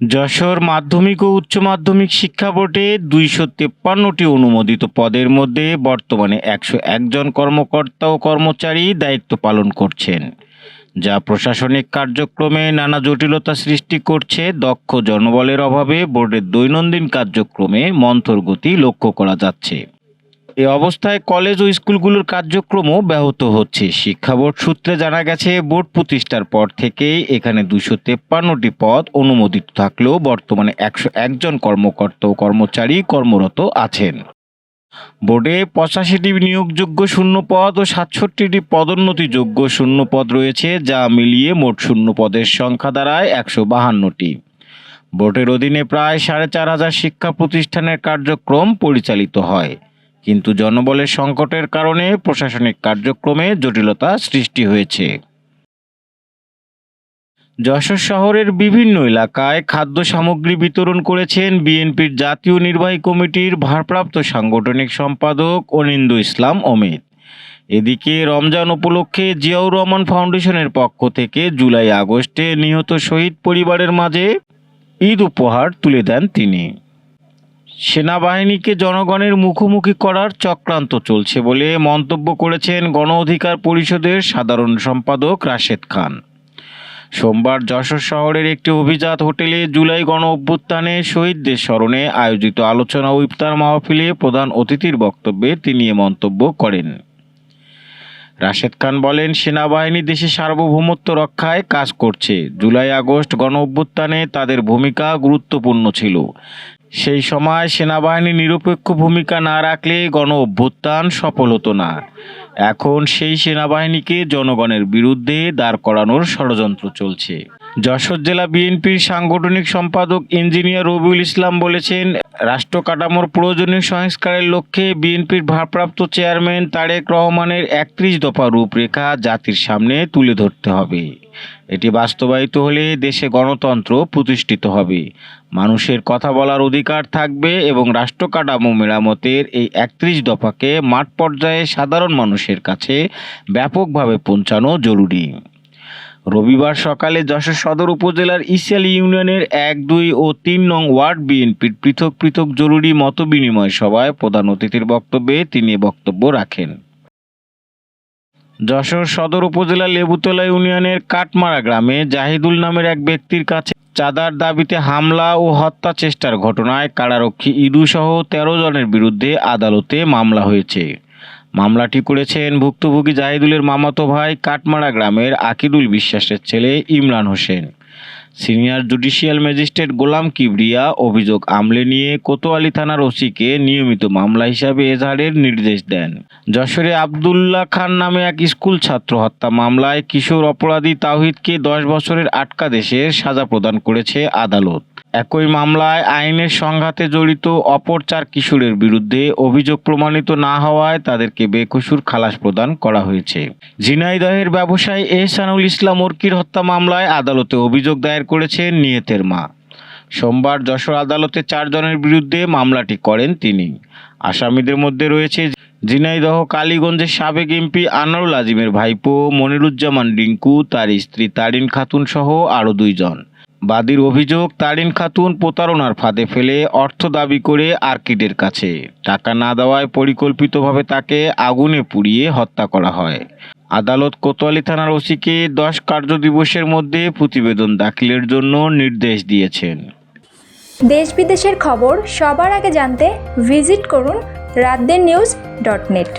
যশোর মাধ্যমিক ও উচ্চ মাধ্যমিক শিক্ষা বোর্ডে দুইশো তেপ্পান্নটি অনুমোদিত পদের মধ্যে বর্তমানে একশো একজন কর্মকর্তা ও কর্মচারী দায়িত্ব পালন করছেন, যা প্রশাসনিক কার্যক্রমে নানা জটিলতা সৃষ্টি করছে। দক্ষ জনবলের অভাবে বোর্ডের দৈনন্দিন কার্যক্রমে মন্থর গতি লক্ষ্য করা যাচ্ছে। এ অবস্থায় কলেজ ও স্কুলগুলোর কার্যক্রমও ব্যাহত হচ্ছে। শিক্ষা বোর্ড সূত্রে জানা গেছে, বোর্ড প্রতিষ্ঠার পর থেকেই এখানে দুশো তেপ্পান্নটি পদ অনুমোদিত থাকলেও বর্তমানে একশো একজন কর্মকর্তা ও কর্মচারী কর্মরত আছেন। বোর্ডে পঁচাশিটি নিয়োগযোগ্য শূন্য পদ ও সাতষট্টিটি পদোন্নতিযোগ্য শূন্য পদ রয়েছে, যা মিলিয়ে মোট শূন্য পদের সংখ্যা দাঁড়ায় একশো বাহান্নটি। বোর্ডের অধীনে প্রায় সাড়ে চার হাজার শিক্ষা প্রতিষ্ঠানের কার্যক্রম পরিচালিত হয়। কিন্তু জনবলের সংকটের কারণে প্রশাসনিক কার্যক্রমে জটিলতা সৃষ্টি হয়েছে। যশোর শহরের বিভিন্ন এলাকায় খাদ্য সামগ্রী বিতরণ করেছেন বিএনপির জাতীয় নির্বাহী কমিটির ভারপ্রাপ্ত সাংগঠনিক সম্পাদক অনিন্দু ইসলাম অমিত। এদিকে রমজান উপলক্ষে জিয়াউর রহমান ফাউন্ডেশনের পক্ষ থেকে জুলাই আগস্টে নিহত শহীদ পরিবারের মাঝে ঈদ উপহার তুলে দেন তিনি। সেনাবাহিনীকে জনগণের মুখোমুখি করার চক্রান্ত চলছে বলে মন্তব্য করেছেন গণ অধিকার পরিষদের সাধারণ সম্পাদক রাশেদ খান। সোমবার যশোর শহরের একটি অভিজাত হোটেলে জুলাই গণ অভ্যুত্থানে শহীদদের স্মরণে আয়োজিত আলোচনা ও ইফতার মাহফিলে প্রধান অতিথির বক্তব্যে তিনি এ মন্তব্য করেন। রাশেদ খান বলেন, সেনাবাহিনী দেশের সার্বভৌমত্ব রক্ষায় কাজ করছে। জুলাই আগস্ট গণ অভ্যুত্থানে তাদের ভূমিকা গুরুত্বপূর্ণ ছিল। সেই সময় সেনাবাহিনী নিরপেক্ষ ভূমিকা না রাখলে গণ অভ্যুত্থান সফল হতো না। এখন সেই সেনাবাহিনীকে জনগণের বিরুদ্ধে দাঁড় করানোর ষড়যন্ত্র চলছে। যশোর জেলা বিএনপির সাংগঠনিক সম্পাদক ইঞ্জিনিয়ার রবিউল ইসলাম বলেছেন, রাষ্ট্র কাঠামোর প্রয়োজনীয় সংস্কারের লক্ষ্যে বিএনপির ভারপ্রাপ্ত চেয়ারম্যান তারেক রহমানের একত্রিশ দফা রূপরেখা জাতির সামনে তুলে ধরতে হবে। এটি বাস্তবায়িত হলে দেশে গণতন্ত্র প্রতিষ্ঠিত হবে। মানুষের কথা বলার অধিকার থাকবে এবং রাষ্ট্র কাঠামো মেরামতের এই একত্রিশ দফাকে মাঠ পর্যায়ে সাধারণ মানুষের কাছে ব্যাপকভাবে পৌঁছানো জরুরি। রবিবার সকালে যশোর সদর উপজেলার ইসিয়ালি ইউনিয়নের এক, দুই ও তিন নং ওয়ার্ড বিএনপির পৃথক পৃথক জরুরি মতবিনিময় সভায় প্রধান অতিথির বক্তব্যে তিনি বক্তব্য রাখেন। যশোর সদর উপজেলা লেবুতলা ইউনিয়নের কাটমারা গ্রামে জাহিদুল নামের এক ব্যক্তির কাছে চাঁদার দাবিতে হামলা ও হত্যা চেষ্টার ঘটনায় কারারক্ষী ইদুসহ তেরো জনের বিরুদ্ধে আদালতে মামলা হয়েছে। মামলাটি করেছেন ভুক্তভোগী জাহিদুলের মামাতো ভাই কাটমারা গ্রামের আকিদুল বিশ্বাসের ছেলে Imran Hossain. Senior judicial magistrate Golam Kibria অভিযোগ আমলে নিয়ে কোতোয়ালি থানার ওসিকে নিয়মিত মামলা হিসাবে এজাহারের নির্দেশ দেন। যশোরে আবদুল্লাহ খান নামে এক স্কুল ছাত্র হত্যা মামলায় কিশোর অপরাধী তাওহিদকে দশ বছরের আটকাদেশের সাজা প্রদান করেছে আদালত। একই মামলায় আইনের সংঘাতে জড়িত অপর চার কিশোরের বিরুদ্ধে অভিযোগ প্রমাণিত না হওয়ায় তাদেরকে বেকসুর খালাস প্রদান করা হয়েছে। ঝিনাইদহের ব্যবসায়ী এহসানুল ইসলাম অর্কির হত্যা মামলায় আদালতে অভিযোগ দায়ের করেছেন নিহতের মা। সোমবার যশোর আদালতে চারজনের বিরুদ্ধে মামলাটি করেন তিনি। আসামিদের মধ্যে রয়েছে ঝিনাইদহ কালীগঞ্জের সাবেক এমপি আনোয়ারুল আজিমের ভাইপো, মনিরুজ্জামান রিঙ্কু তার স্ত্রী তারিন খাতুন সহ আরও দুইজন। বাদীর অভিযোগ, তারিন খাতুন প্রতারণার ফাঁদে ফেলে অর্থ দাবি করে আর্কিডের কাছে। টাকা না দেওয়ায় পরিকল্পিতভাবে তাকে আগুনে পুড়িয়ে হত্যা করা হয়। আদালত কোতোয়ালি থানার ওসিকে দশ কার্য দিবসের মধ্যে প্রতিবেদন দাখিলের জন্য নির্দেশ দিয়েছেন। দেশ বিদেশের খবর সবার আগে জানতে ভিজিট করুন রাতদের নিউজ ডট নেট।